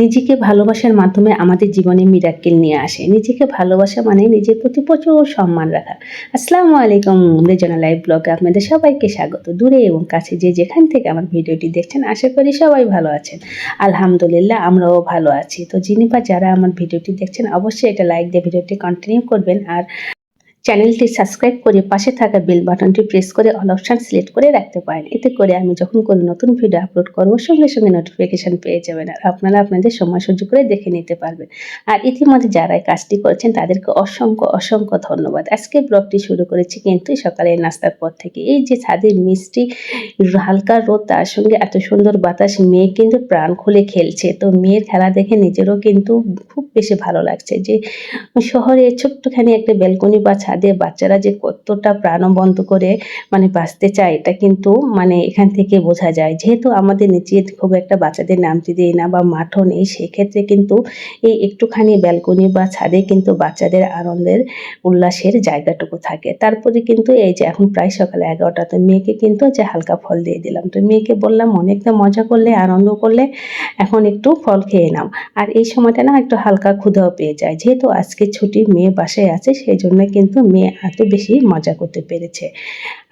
নিজেকে ভালোবাসার মাধ্যমে আমাদের জীবনে মিরাক্কেল নিয়ে আসে। নিজেকে ভালোবাসা মানে নিজের প্রতি প্রচুর সম্মান রাখা। আসসালামু আলাইকুম রেজনা লাইভ ব্লগে আপনাদের সবাইকে স্বাগত। দূরে এবং কাছে যে যেখান থেকে আমার ভিডিওটি দেখছেন, আশা করি সবাই ভালো আছেন। আলহামদুলিল্লাহ, আমরাও ভালো আছি। তো যিনি বা যারা আমার ভিডিওটি দেখছেন, অবশ্যই এটা লাইক দিয়ে ভিডিওটি কন্টিনিউ করবেন। আর চ্যানেলটি সাবস্ক্রাইব করে পাশে থাকা বেল বাটনটি প্রেস করে অল অপশান সিলেক্ট করে রাখতে পারেন। এতে করে আমি যখন কোনো নতুন ভিডিও আপলোড করব, সঙ্গে সঙ্গে নোটিফিকেশান পেয়ে যাবেন আর আপনারা আপনাদের সময় সহ্য করে দেখে নিতে পারবেন। আর ইতিমধ্যে যারা এই কাজটি করছেন, তাদেরকে অসংখ্য অসংখ্য ধন্যবাদ। আজকে ব্লগটি শুরু করেছি কিন্তু সকালের নাস্তার পর থেকে। এই যে ছাদের মিষ্টি, হালকা রোদ, তার সঙ্গে এত সুন্দর বাতাস, মেয়ে কিন্তু প্রাণ খুলে খেলছে। তো মেয়ের খেলা দেখে নিজেরও কিন্তু খুব বেশি ভালো লাগছে যে শহরে ছোট্টখানি একটা ব্যালকনি বা ছাদে বাচ্চারা যে কতটা প্রাণবন্ত করে মানে বাঁচতে চায়, এটা কিন্তু মানে এখান থেকে বোঝা যায়। যেহেতু আমাদের নিচে খুব একটা বাচ্চাদের নামতে দিই না বা মাঠও নেই, সেক্ষেত্রে কিন্তু এই একটুখানি ব্যালকনি বা ছাদে কিন্তু বাচ্চাদের আনন্দের উল্লাসের জায়গাটুকু থাকে। তারপরে কিন্তু এই যে এখন প্রায় সকালে এগারোটা, তো মেয়েকে কিন্তু যে হালকা ফল দিয়ে দিলাম। তো মেয়েকে বললাম, অনেকটা মজা করলে, আনন্দ করলে এখন একটু ফল খেয়ে নাও। আর এই সময়টা না একটু হালকা ক্ষুধাও পেয়ে যায়। যেহেতু আজকে ছুটি, মেয়ে বাসায় আছে, সেই জন্য কিন্তু মেয়ে এত বেশি মজা করতে পেরেছে।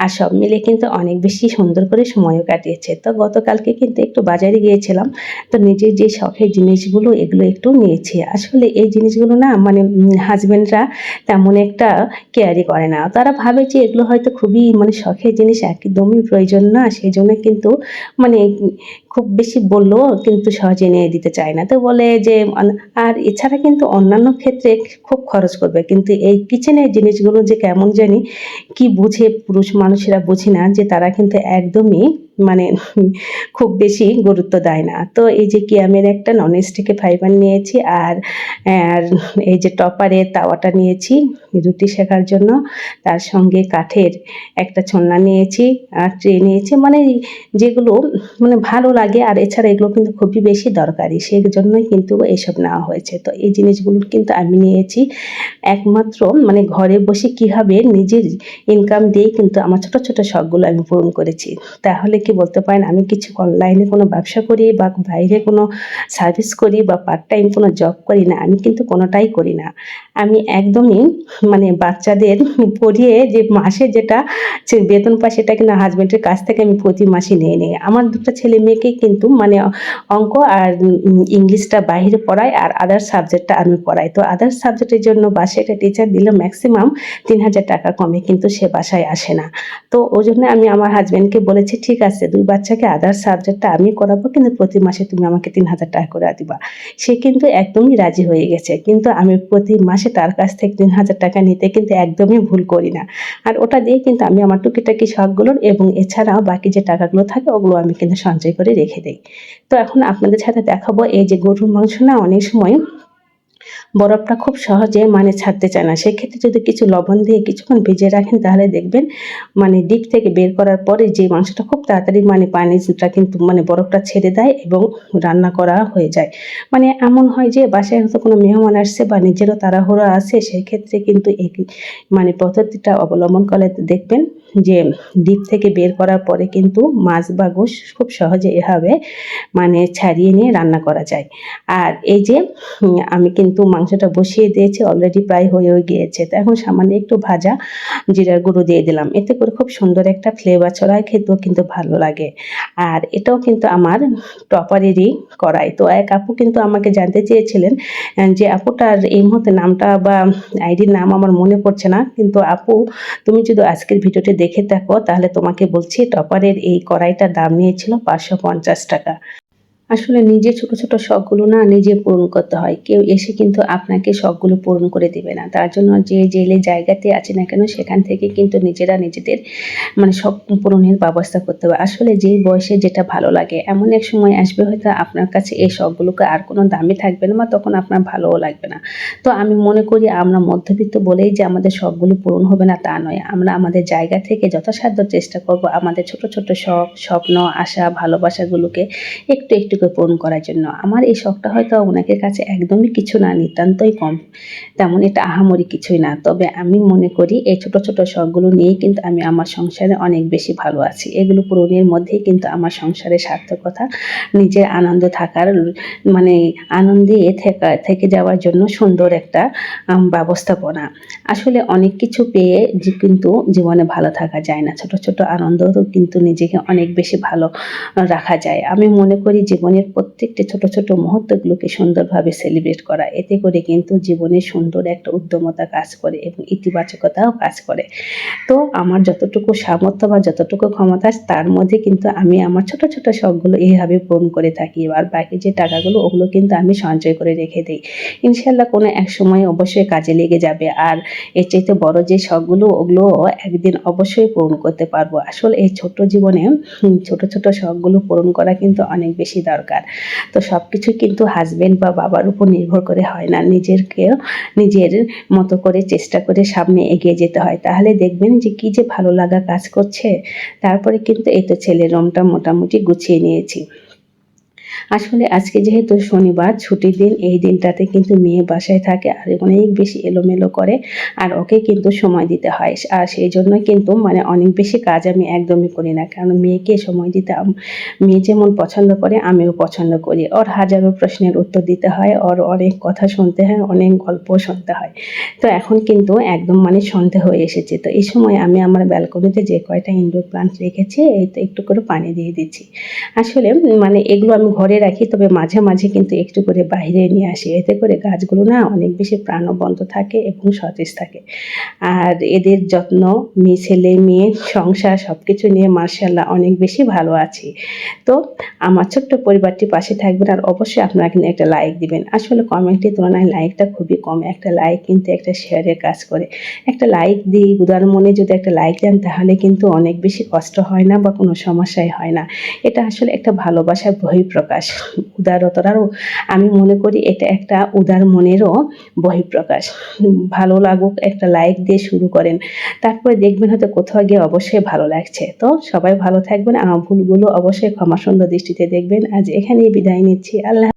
আর সব মিলে কিন্তু অনেক বেশি সুন্দর করে সময়ও কাটিয়েছে। তো গতকালকে কিন্তু একটু বাজারে গিয়েছিলাম, তো নিজের যে শখের জিনিসগুলো এগুলো একটু নিয়েছি। আসলে এই জিনিসগুলো না মানে হাজব্যান্ডরা তেমন একটা কেয়ারই করে না। তারা ভাবে যে এগুলো হয়তো খুবই মানে শখের জিনিস, একদমই প্রয়োজন না। সেই জন্য কিন্তু মানে খুব বেশি বললেও কিন্তু সহজে নিয়ে দিতে চায় না। তো বলে যে আর এছাড়া কিন্তু অন্যান্য ক্ষেত্রে খুব খরচ করবে। কিন্তু এই কিচেনের জিনিসগুলো যে কেমন জানি কি বুঝে পুরুষ মানুষেরা বুঝি না যে তারা কিন্তু একদমই মানে খুব বেশি গুরুত্ব দেয় না। তো এই যে কিয়ামের একটা নন স্টিকে ফাইবার নিয়েছি আর এই যে টপারের তাওয়াটা নিয়েছি, রুটি শেখার জন্য। তার সঙ্গে কাঠের একটা ছোলনা নিয়েছি, আর ট্রে নিয়েছি। মানে যেগুলো মানে ভালো লাগে, আর এছাড়া এগুলো কিন্তু খুবই বেশি দরকারি। সেই জন্যই কিন্তু এসব নেওয়া হয়েছে। তো এই জিনিসগুলো কিন্তু আমি নিয়েছি। একমাত্র মানে ঘরে বসে কীভাবে নিজের ইনকাম দিয়ে কিন্তু আমার ছোট ছোট শখগুলো আমি পূরণ করেছি। তাহলে কি বলতে পারেন? আমি কিছু অনলাইনে কোনো ব্যবসা করি বা বাইরে কোনো সার্ভিস করি বা পার্ট টাইম কোনো জব করি না, আমি কিন্তু কোনোটাই করি না। আমি একদমই মানে বাচ্চাদের পড়িয়ে যে মাসে যেটা বেতন পাই সেটা কিন্তু হাজব্যান্ডের কাছ থেকে আমি প্রতি মাসে নিয়ে নিই। আমার দুটো ছেলে মেয়েকে কিন্তু মানে অঙ্ক আর ইংলিশটা বাইরে পড়াই আর আদার সাবজেক্টটা আমি পড়াই। তো আদার সাবজেক্টের জন্য বাসায় একটা টিচার দিলে ম্যাক্সিমাম তিন হাজার টাকা কমে, কিন্তু সে বাসায় আসে না। তো ওই জন্য আমি আমার হাজব্যান্ডকে বলেছি, ঠিক আছে দুই বাচ্চাকে আদার সাবজেক্টটা আমি করাবো, কিন্তু প্রতি মাসে তুমি আমাকে তিন হাজার টাকা করে দিবা। সে কিন্তু একদমই রাজি হয়ে গেছে, কিন্তু আমি প্রতি মাসে তার কাছ থেকে তিন হাজার টাকা নিতে কিন্তু একদমই ভুল করি না। আর ওটা দিয়ে কিন্তু আমি আমার টুকিটাকি শখগুলোর এবং এছাড়াও বাকি যে টাকাগুলো থাকে, ওগুলো আমি কিন্তু সঞ্চয় করে রেখে দিই। তো এখন আপনাদের সাথে দেখাবো, এই যে গরুর মাংস না, অনেক সময় বরফটা খুব সহজে মানে ছাড়তে চায় না। সেক্ষেত্রে যদি কিছু লবণ দিয়ে কিছুক্ষণ ভিজিয়ে রাখেন, তাহলে দেখবেন মানে ডিপ থেকে বের করার পরে যে মাংসটা খুব তাড়াতাড়ি মানে পানিটা কিন্তু মানে বরফটা ছেড়ে দেয় এবং রান্না করা হয়ে যায়। মানে এমন হয় যে বাসায় হয়তো কোনো মেহমান আসছে বা নিজেরও তাড়াহুড়ো আছে, সেক্ষেত্রে কিন্তু এই মানে পদ্ধতিটা অবলম্বন করলে দেখবেন যে ডিপ থেকে বের করার পরে কিন্তু মাছ বা গোশ খুব সহজে এভাবে মানে ছাড়িয়ে নিয়ে রান্না করা যায়। আর এই যে আমি কিন্তু মাংসটা বসিয়ে দিয়েছি অলরেডি প্রায় হয়েও গিয়েছে। তো এখন সামান্য একটু ভাজা জিরার গুঁড়ো দিয়ে দিলাম। এতে করে খুব সুন্দর একটা ফ্লেভার ছড়ায়, খেতেও কিন্তু ভালো লাগে। আর এটাও কিন্তু আমার টপারেরই করাই তো এক আপু কিন্তু আমাকে জানতে চেয়েছিলেন যে আপুটার এই মুহূর্তে নামটা বা আইডির নাম আমার মনে পড়ছে না। কিন্তু আপু, তুমি যদি আজকের ভিডিওটি দেখে থাকো, তাহলে তোমাকে বলছি টপারের এই কড়াইটার দাম নিয়েছিল পাঁচশো পঞ্চাশ টাকা। আসলে নিজে ছোট ছোট শখগুলো না নিজে পূরণ করতে হয়। কেউ এসে কিন্তু আপনাকে শখগুলো পূরণ করে দিবে না। তার জন্য যে জেলে জায়গাতে আছে না কেন সেখান থেকে কিন্তু নিজেরা নিজেদের মানে শখ পূরণের ব্যবস্থা করতে হবে। আসলে যেই বয়সে যেটা ভালো লাগে, এমন এক সময় আসবে হয়তো আপনার কাছে এই শখগুলোকে আর কোনো দামই থাকবে না, বা তখন আপনার ভালোও লাগবে না। তো আমি মনে করি আমরা মধ্যবিত্ত বলেই যে আমাদের শখগুলো পূরণ হবে না তা নয়। আমরা আমাদের জায়গা থেকে যথাসাধ্য চেষ্টা করব আমাদের ছোট ছোট শখ, স্বপ্ন, আশা, ভালোবাসাগুলোকে একটু একটু শখটিকে পূরণ করার জন্য। আমার এই শখটা হয়তো ওনাকে কাছে একদমই কিছু না, নিতান্তই কম। তেমন এটা আহামরি কিছুই না। তবে আমি মনে করি এই ছোট ছোট শখগুলো নিয়েই কিন্তু আমি আমার সংসারে অনেক বেশি ভালো আছি। এগুলো পূরণের মধ্যেই কিন্তু আমার সংসারের সার্থকতা, নিজের আনন্দ থাকার মানে আনন্দে থেকে থেকে যাওয়ার জন্য সুন্দর একটা ব্যবস্থাপনা। আসলে অনেক কিছু পেয়ে কিন্তু জীবনে ভালো থাকা যায় না। ছোট ছোট আনন্দ কিন্তু নিজেকে অনেক বেশি ভালো রাখা যায়। আমি মনে করি জীবনের প্রত্যেকটি ছোট ছোট মুহূর্তগুলোকে সুন্দরভাবে সেলিব্রেট করা। এতে করে কিন্তু জীবনে সুন্দর একটা উদ্যমতা কাজ করে এবং ইতিবাচকতাও কাজ করে। তো আমার যতটুকু সামর্থ্য বা যতটুকু ক্ষমতা তার মধ্যে কিন্তু আমি আমার ছোট ছোট শখগুলো এইভাবে পূরণ করে থাকি। আর বাকি যে টাকাগুলো, ওগুলো কিন্তু আমি সঞ্চয় করে রেখে দিই। ইনশাল্লাহ কোনো এক সময় অবশ্যই কাজে লেগে যাবে। আর এর চাইতে বড় যে শখগুলো, ওগুলো একদিন অবশ্যই পূরণ করতে পারব। আসলে এই ছোট জীবনে ছোট ছোট শখগুলো পূরণ করা কিন্তু অনেক বেশি দরকার। তো সব কিছু কিন্তু হাজবেন্ড বা বাবার উপর নির্ভর করে হয় না। নিজেরকেও নিজের মতো করে চেষ্টা করে সামনে এগিয়ে যেতে হয়। তাহলে দেখবেন যে কি যে ভালো লাগা কাজ করছে, তারপরে কিন্তু এই তো ছেলের রুমটা মোটামুটি গুছিয়ে নিয়েছি। আসলে আজকে যেহেতু শনিবার, ছুটির দিন, এই দিনটাতে কিন্তু মেয়ে বাসায় থাকে আর অনেক বেশি এলোমেলো করে আর ওকে কিন্তু সময় দিতে হয়। আর সেই জন্য কিন্তু মানে অনেক বেশি কাজ আমি একদমই করি না। কারণ মেয়েকে সময় দিতে মেয়ে যেমন পছন্দ করে, আমিও পছন্দ করি। ওর হাজারো প্রশ্নের উত্তর দিতে হয়, ওর অনেক কথা শুনতে হয়, অনেক গল্প শুনতে হয়। তো এখন কিন্তু একদম মানে সন্ধে হয়ে এসেছে। তো এই সময় আমি আমার ব্যালকনিতে যে কয়টা ইনডোর প্লান্ট রেখেছি, এই তো একটু করে পানি দিয়ে দিচ্ছি। আসলে মানে এগুলো আমি ঘরে রাখি, তবে মাঝে মাঝে কিন্তু একটু করে বাইরে নিয়ে আসি। এতে করে গাছগুলো না অনেক বেশি প্রাণবন্ত থাকে এবং সতেজ থাকে। আর এদের যত্ন, মেয়ে, ছেলে, মেয়ে, সংসার সব কিছু নিয়ে মার্শাল্লাহ অনেক বেশি ভালো আছি। তো আমার ছোট্ট পরিবারটি পাশে থাকবেন আর অবশ্যই আপনারা কিন্তু একটা লাইক দিবেন। আসলে কমেন্টের তুলনায় লাইকটা খুবই কম। একটা লাইক কিন্তু একটা শেয়ারের কাজ করে। একটা লাইক দিই উদার মনে যদি একটা লাইক দেন, তাহলে কিন্তু অনেক বেশি কষ্ট হয় না বা কোনো সমস্যাই হয় না। এটা আসলে একটা ভালোবাসার বহিঃপ্রকাশ। উদারতারও আমি মনে করি এটা একটা উদার মনেরও বহিঃপ্রকাশ। ভালো লাগুক, একটা লাইক দিয়ে শুরু করেন। তারপরে দেখবেন হয়তো কোথাও গিয়ে অবশ্যই ভালো লাগছে। তো সবাই ভালো থাকবেন। আমার ভুলগুলো অবশ্যই ক্ষমা সুন্দর দৃষ্টিতে দেখবেন। আজ এখানেই বিদায় নিচ্ছি। আল্লাহ